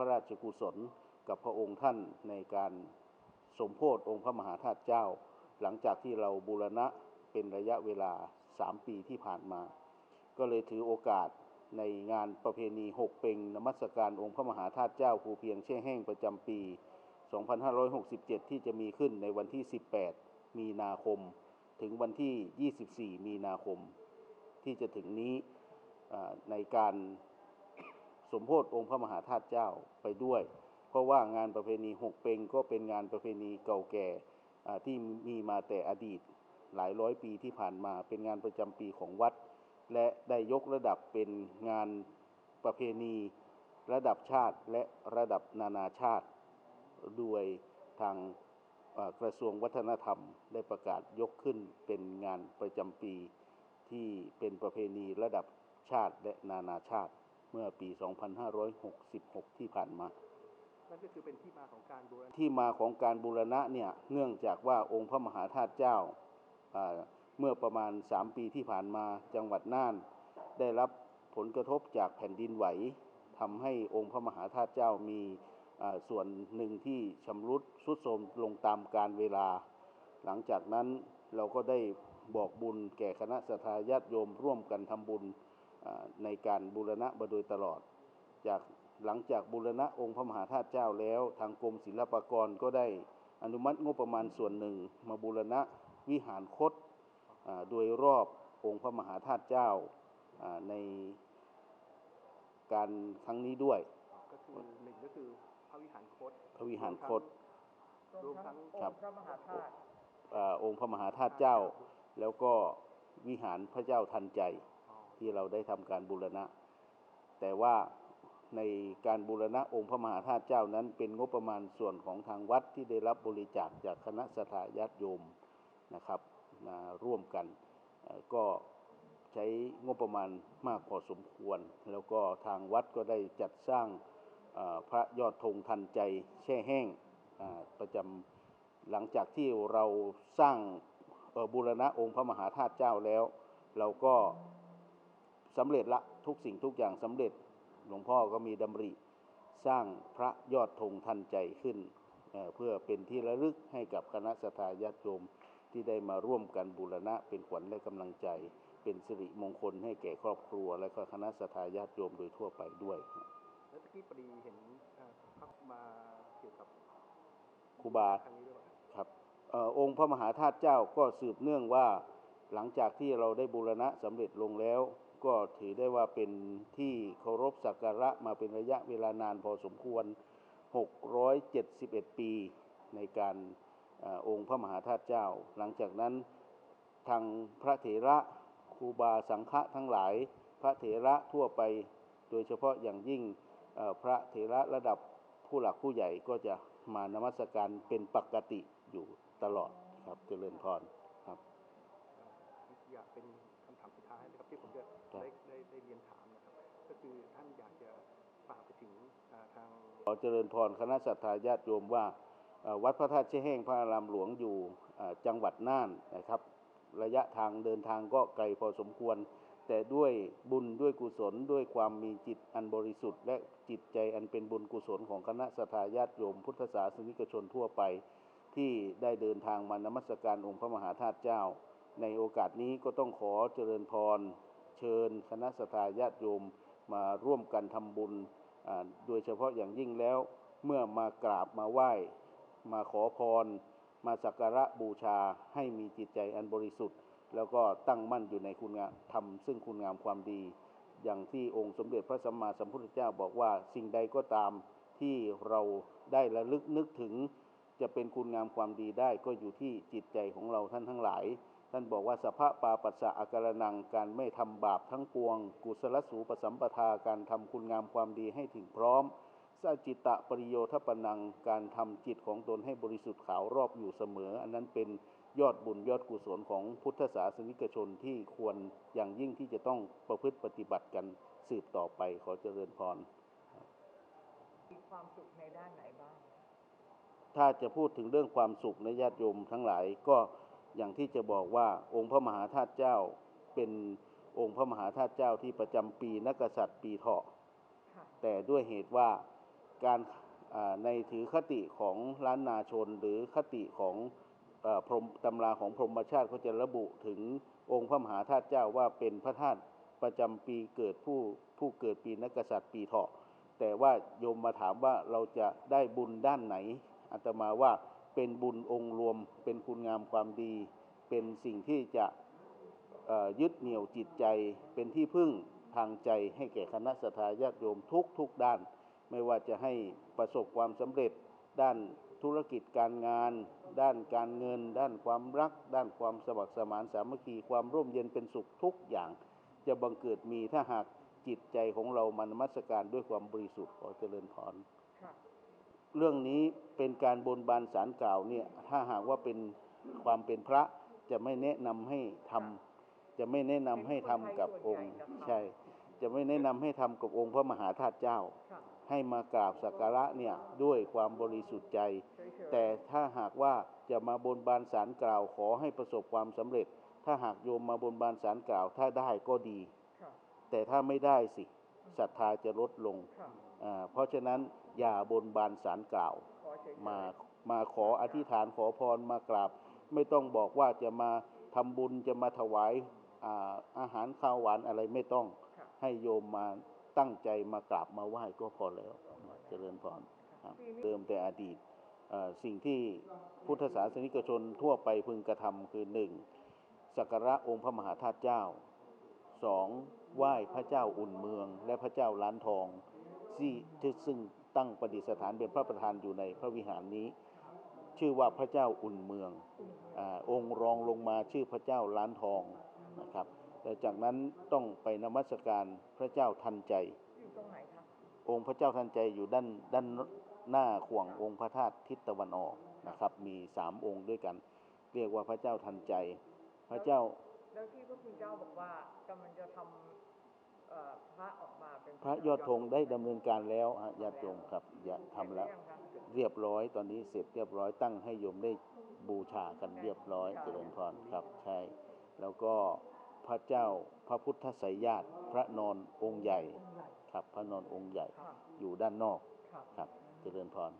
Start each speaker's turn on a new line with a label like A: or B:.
A: พระราชกุศลกับพระองค์ท่านในการสมโพธิองค์พระมหาธาตุเจ้า หลังจากที่เราบูรณะเป็นระยะเวลา 3 ปีที่ผ่านมา ก็เลยถือโอกาสในงานประเพณีหกเปงนมัสการองค์พระมหาธาตุเจ้าภูเพียงแช่แห้งประจำปี 2567 ที่จะมีขึ้นในวันที่ 18 มีนาคม ถึงวันที่ 24 มีนาคม ที่จะถึงนี้ในการ สมโพธิองค์พระมหาธาตุเจ้าไปด้วย เพราะว่างานประเพณีหกเปงก็เป็นงานประเพณีเก่าแก่ที่มีมาแต่อดีตหลายร้อยปีที่ผ่านมาเป็นงานประจำปีของวัด และได้ยกระดับเป็นงานประเพณี ระดับชาติและระดับนานาชาติโดยทางกระทรวงวัฒนธรรมได้ประกาศยกขึ้นเป็นงานประจำปีที่เป็นประเพณีระดับชาติและนานาชาติ เมื่อปี 2566 ที่ผ่านมา
B: นั่นก็คือเป็นที่มาของการบูรณะ
A: ที่มาของการบูรณะเนี่ยเนื่องจากว่าองค์พระมหาธาตุเจ้าอ่าเมื่อประมาณ 3 ปีที่ผ่านมาจังหวัดน่าน ได้รับผลกระทบจากแผ่นดินไหวทำให้องค์พระมหาธาตุเจ้ามีอ่าส่วนหนึ่งที่ชำรุดทรุดโทรมลงตามการเวลา หลังจากนั้นเราก็ได้บอกบุญแก่คณะสัตยาญาติโยมร่วมกันทำบุญอ่า ในการบูรณะมาโดยตลอด จากหลังจากบูรณะองค์พระมหาธาตุเจ้าแล้ว ทางกรมศิลปากรก็ได้อนุมัติงบประมาณส่วนหนึ่ง มาบูรณะวิหารคตอ่าโดยรอบองค์พระมหาธาตุเจ้าอ่าในการครั้งนี้ด้วย
B: ก็คือหนึ่งก็คือพระวิหารคต
A: พระวิหารคต
B: รวมทั้ง
A: ครับ
C: พระมหาธาตุ
A: อ่าองค์พระมหาธาตุเจ้า แล้วก็วิหารพระเจ้าทันใจ
B: อ๋อ
A: ที่เราได้ทำการบูรณะ แต่ว่าในการบูรณะองค์พระมหาธาตุเจ้านั้น เป็นงบประมาณส่วนของทางวัดที่ได้รับบริจาคจากคณะสัตยาติโยมนะครับมาร่วมกันก็ใช้งบประมาณมากพอสมควร แล้วก็ทางวัดก็ได้จัดสร้างพระยอดธงทันใจแช่แห้งประจำหลังจากที่เราสร้างบูรณะองค์พระมหาธาตุเจ้าแล้ว เราก็ สำเร็จละทุกสิ่งทุกอย่างสำเร็จ หลวงพ่อก็มีดำริ สร้างพระยอดธงทันใจขึ้นเอ่อเพื่อเป็นที่ระลึกให้กับคณะสัตยาติโยมที่ได้มาร่วมกันบูรณะเป็นขวัญและกำลังใจ เป็นสิริมงคลให้แก่ครอบครัว และก็คณะสัตยาติโยมโดยทั่วไปด้วย
B: แล้วตะกี้พอดีเห็นเอ่อพักมาเกี่ยวกับ
A: ครูบา
B: ครั้งนี้ด้วยป่ะ
A: ครับเออองค์พระมหาธาตุเจ้าก็สืบเนื่องว่าหลังจากที่เราได้บูรณะสำเร็จลงแล้ว ก็ถือได้ว่าเป็นที่เคารพสักการะมาเป็นระยะเวลานานพอสมควร 671 ปีในการออองค์พระมหาธาตุเจ้า หลังจากนั้นทางพระเถระครูบาสังฆะทั้งหลาย พระเถระทั่วไปโดยเฉพาะอย่างยิ่งพระเถระระดับผู้หลักผู้ใหญ่ก็จะมานมัสการเป็นปกติอยู่ตลอดครับเจริญพรครับ
B: อยากเป็น ได้ได้ได้เรียนถามนะครับ ก็คือท่านอยากจะฝากไปถึงอ่าทาง
A: ขอเจริญพรคณะสัตยาญาติโยมว่าเอ่อวัดพระธาตุเชแห้งพระอารามหลวงอยู่เอ่อจังหวัดน่านนะครับ ระยะทางเดินทางก็ไกลพอสมควร แต่ด้วยบุญด้วยกุศลด้วยความมีจิตอันบริสุทธิ์ และจิตใจอันเป็นบุญกุศลของคณะสัตยาญาติโยม พุทธศาสนิกชนทั่วไป ที่ได้เดินทางมานมัสการองค์พระมหาธาตุเจ้า ในโอกาสนี้ก็ต้องขอเจริญพร เชิญคณะสตาญาติโยมมาร่วมกันทำบุญ โดยเฉพาะอย่างยิ่งแล้ว เมื่อมากราบมาไหว้ มาขอพร มาสักการะบูชาให้มีจิตใจอันบริสุทธิ์ แล้วก็ตั้งมั่นอยู่ในคุณงามทำซึ่งคุณงามความดี อย่างที่องค์สมเด็จพระสัมมาสัมพุทธเจ้าบอกว่าสิ่งใดก็ตามที่เราได้ระลึกนึกถึง จะเป็นคุณงามความดีได้ก็อยู่ที่จิตใจของเราท่านทั้งหลาย ท่านบอกว่าสภะปาปัสสะอาการนังการไม่ทำบาปทั้งปวง กุศลสูปสัมปทาการทำคุณงามความดีให้ถึงพร้อมสัจจิตะปริโยทปนังการทำจิตของตนให้บริสุทธิ์ขาวรอบอยู่เสมอ อันนั้นเป็นยอดบุญยอดกุศลของพุทธศาสนิกชนที่ควรอย่างยิ่งที่จะต้องประพฤติปฏิบัติกันสืบต่อไปขอเจริญพร
C: มีความสุขในด้านไหนบ้าง
A: ถ้าจะพูดถึงเรื่องความสุขในญาติโยมทั้งหลายก็ อย่างที่จะบอกว่าองค์พระมหาธาตุเจ้าเป็นองค์พระมหาธาตุเจ้าที่ประจำปีนักกษัตริย์ปีเถาะ
C: ค่ะ
A: แต่ด้วยเหตุว่าการอ่าในถือคติของล้านนาชน หรือคติของเออพรหมตำราของพรหมชาติก็จะระบุถึงองค์พระมหาธาตุเจ้าว่าเป็นพระธาตุประจำปีเกิดผู้ผู้เกิดปีนักกษัตริย์ปีเถาะแต่ว่าโยมมาถามว่าเราจะได้บุญด้านไหนอาตมาว่า เป็นบุญองค์รวม เป็นคุณงามความดี เป็นสิ่งที่จะยึดเหนี่ยวจิตใจ เป็นที่พึ่งทางใจให้แก่คณะสัตยาญาติโยมทุกทุกด้าน ไม่ว่าจะให้ประสบความสำเร็จด้านธุรกิจการงาน ด้านการเงิน ด้านความรัก ด้านความสมัครสมานสามัคคีความร่มเย็นเป็นสุขทุกอย่าง จะบังเกิดมีถ้าหากจิตใจของเรามันมัสการด้วยความบริสุทธิ์ขอเจริญพร เรื่องนี้เป็นการบนบานสารกล่าวเนี่ยถ้าหากว่าเป็นความเป็นพระจะไม่แนะนำให้ทำจะไม่แนะนำให้ทำกับองค์ใช่ จะไม่แนะนำให้ทำกับองค์พระมหาธาตุเจ้า ให้มากราบสักการะเนี่ยด้วยความบริสุทธิ์ใจ แต่ถ้าหากว่าจะมาบนบานสารกล่าวขอให้ประสบความสำเร็จ ถ้าหากโยมมาบนบานสารกล่าวถ้าได้ก็ดี แต่ถ้าไม่ได้สิ ศรัทธาจะลดลง
C: ค่ะ
A: อ่าเพราะฉะนั้นอย่าบนบานสารกล่าว
C: ขอเฉยๆ
A: มามาขออธิษฐานขอพรมากราบ ไม่ต้องบอกว่าจะมาทำบุญจะมาถวายอ่าอาหารข้าวหวานอะไรไม่ต้อง
C: ค่ะ
A: ให้โยมมาตั้งใจมากราบมาไหว้ก็พอแล้วเจริญพรครับเดิมแต่อดีตเอ่อสิ่งที่พุทธศาสนิกชนทั่วไปพึงกระทำคือหนึ่งสักการะองค์พระมหาธาตุเจ้า สองไหว้พระเจ้าอุ่นเมือง และพระเจ้าล้านทองที่ที่ซึ่งตั้งประดิษฐานเป็นพระประธานอยู่ในพระวิหารนี้ ชื่อว่าพระเจ้าอุ่นเมืองอาองค์รองลงมาชื่อพระเจ้าล้านทองนะครับแต่จากนั้นต้องไปนมัสการพระเจ้าทันใจ
C: อยู่ตรงไหนคะ
A: องค์พระเจ้าทันใจอยู่ด้านด้านหน้าขวงองค์พระธาตุทิศตะวันออกนะครับ มีสามองค์ด้วยกัน เรียกว่าพระเจ้าทันใจ พระเจ้า
C: แล้วที่พระคุณเจ้าบอกว่ากำลังจะทำเอ่อพระออกมาเป็น
A: พระยอดธงได้ดำเนินการแล้วฮะญาติโยมครับอย่าทำแล้ว
C: เสร็จหรือยังคะ
A: เรียบร้อยตอนนี้เสร็จเรียบร้อยตั้งให้โยมได้บูชากันเรียบร้อยเจริญพรครับใช่ แล้วก็พระเจ้าพระพุทธไสยญาติพระนอนองค์ใหญ่
C: องค์ใหญ่
A: ครับพระนอนองค์ใหญ่
C: ค่ะ
A: อยู่ด้านนอก
C: ค่ะ
A: ครับเจริญพร